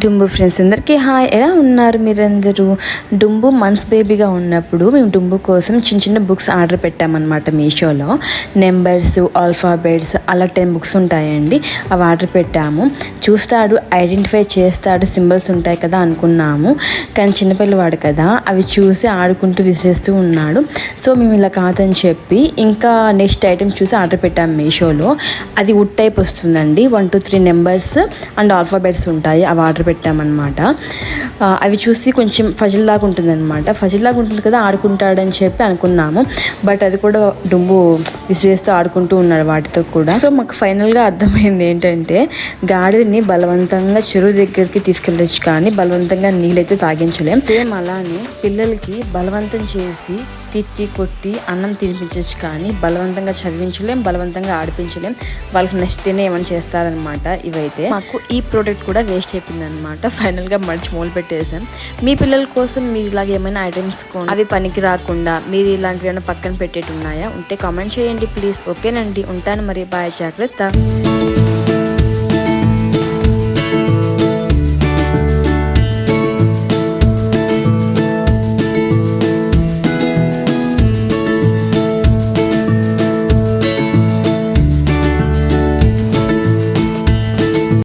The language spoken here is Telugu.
డుంబు ఫ్రెండ్స్ అందరికీ హాయ్ ఎలా ఉన్నారు మీరందరూ? డుంబు మన్స్ బేబీగా ఉన్నప్పుడు మేము డుంబు కోసం చిన్న చిన్న బుక్స్ ఆర్డర్ పెట్టామన్నమాట మీషోలో. నెంబర్స్ ఆల్ఫాబెట్స్ అలా టెన్ బుక్స్ ఉంటాయండి. అవి ఆర్డర్ పెట్టాము. చూస్తాడు ఐడెంటిఫై చేస్తాడు సింబల్స్ ఉంటాయి కదా అనుకున్నాము. కానీ చిన్నపిల్లవాడు కదా అవి చూసి ఆడుకుంటూ విసిరేస్తూ ఉన్నాడు. సో మేము ఇలా కాదని చెప్పి ఇంకా నెక్స్ట్ ఐటెం చూసి ఆర్డర్ పెట్టాము మీషోలో. అది వుడ్ టైప్ వస్తుందండి. One two three numbers and alphabets ఉంటాయి. అవి ఆర్డర్ పెట్టామన్నమాట ఆ, అవి చూసి కొంచెం ఫజిల్ లాగా ఉంటుందన్నమాట. ఫజిల్ లాగా ఉంటుంది కదా ఆడుకుంటాడని చెప్పి అనుకున్నాము. బట్ అది కూడా డుంబు విసిరేస్తూ ఆడుకుంటూ ఉన్నాడు వాటితో కూడా. సో మాకు ఫైనల్గా అర్థమైంది ఏంటంటే గాడిదని బలవంతంగా చెరువు దగ్గరికి తీసుకెళ్ళచ్చు కానీ బలవంతంగా నీళ్ళైతే తాగించలేం. సేమ్ అలానే పిల్లలకి బలవంతం చేసి తిట్టి కొట్టి అన్నం తినిపించచ్చు కానీ బలవంతంగా చదివించలేం బలవంతంగా ఆడిపించలేం. వాళ్ళకి నచ్చితేనే ఏమైనా చేస్తారనమాట ఇవైతే. మాకు ఈ ప్రోడక్ట్ కూడా వేస్ట్ అయిపోయింది అనమాట ఫైనల్గా మంచి మూలు పెట్టేసాం. మీ పిల్లల కోసం మీరు ఇలాగ ఏమైనా ఐటమ్స్ అవి పనికి రాకుండా మీరు ఇలాంటివి ఏమైనా పక్కన పెట్టేటి ఉన్నాయా? ఉంటే కామెంట్ చేయండి ప్లీజ్ ఓకేనండి. ఉంటాను మరి. బాయ్ జాగ్రత్త.